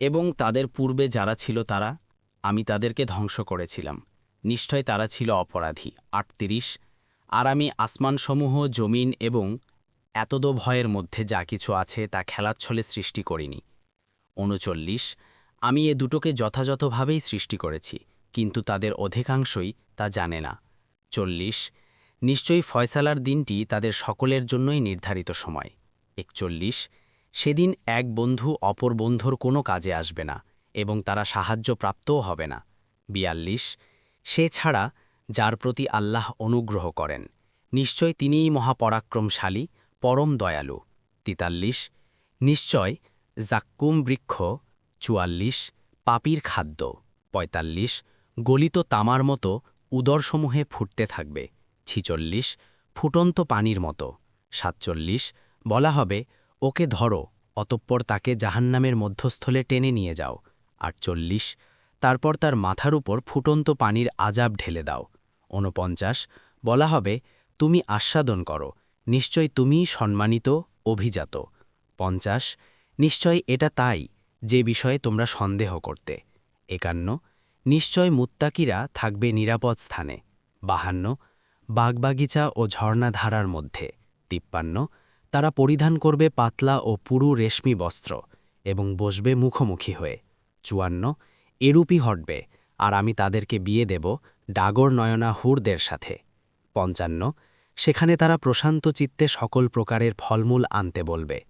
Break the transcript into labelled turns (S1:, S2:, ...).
S1: এবং তাদের পূর্বে যারা ছিল তারা, আমি তাদেরকে ধ্বংস করেছিলাম। নিশ্চয় তারা ছিল অপরাধী। আটত্রিশ, আর আমি আসমানসমূহ, জমিন এবং এতদ ভয়ের মধ্যে যা কিছু আছে তা খেলাচ্ছলে সৃষ্টি করিনি। উনচল্লিশ, আমি এ দুটোকে যথাযথভাবেই সৃষ্টি করেছি, কিন্তু তাদের অধিকাংশই তা জানে না। চল্লিশ, নিশ্চয়ই ফয়সালার দিনটি তাদের সকলের জন্যই নির্ধারিত সময়। একচল্লিশ সেদিন এক বন্ধু অপর বন্ধুর কোনো কাজে আসবে না এবং তারা সাহায্যপ্রাপ্তও হবে না। বিয়াল্লিশ, সে ছাড়া যার প্রতি আল্লাহ অনুগ্রহ করেন, নিশ্চয় তিনিই মহাপরাক্রমশালী, পরম দয়ালু। তিতাল্লিশ, নিশ্চয় জাক্কুম বৃক্ষ, চুয়াল্লিশ, পাপির খাদ্য, পঁয়তাল্লিশ, গলিত তামার মতো উদরসমূহে ফুটতে থাকবে, ছিচল্লিশ, ফুটন্ত পানির মতো, সাতচল্লিশ, বলা হবে ওকে ধরো, অতঃপর তাকে জাহান্নামের মধ্যস্থলে টেনে নিয়ে যাও। আটচল্লিশ তারপর তার মাথার উপর ফুটন্ত পানির আজাব ঢেলে দাও। ঊনপঞ্চাশ, বলা হবে, তুমি আস্বাদন করো। নিশ্চয় তুমিই সম্মানিত, অভিজাত। পঞ্চাশ, নিশ্চয় এটা তাই, যে বিষয়ে তোমরা সন্দেহ করতে। একান্ন, নিশ্চয় মুত্তাকিরা থাকবে নিরাপদ স্থানে। বাহান্ন, বাগবাগিচা ও ঝর্ণাধারার মধ্যে। তিপ্পান্ন তারা পরিধান করবে পাতলা ও পুরু রেশমি বস্ত্র এবং বসবে মুখোমুখি হয়ে। চুয়ান্ন, এরূপই হটবে, আর আমি তাদেরকে বিয়ে দেব ডাগর নয়না হুরদের সাথে। পঞ্চান্ন, সেখানে তারা প্রশান্ত চিত্তে সকল প্রকারের ফলমূল আনতে বলবে।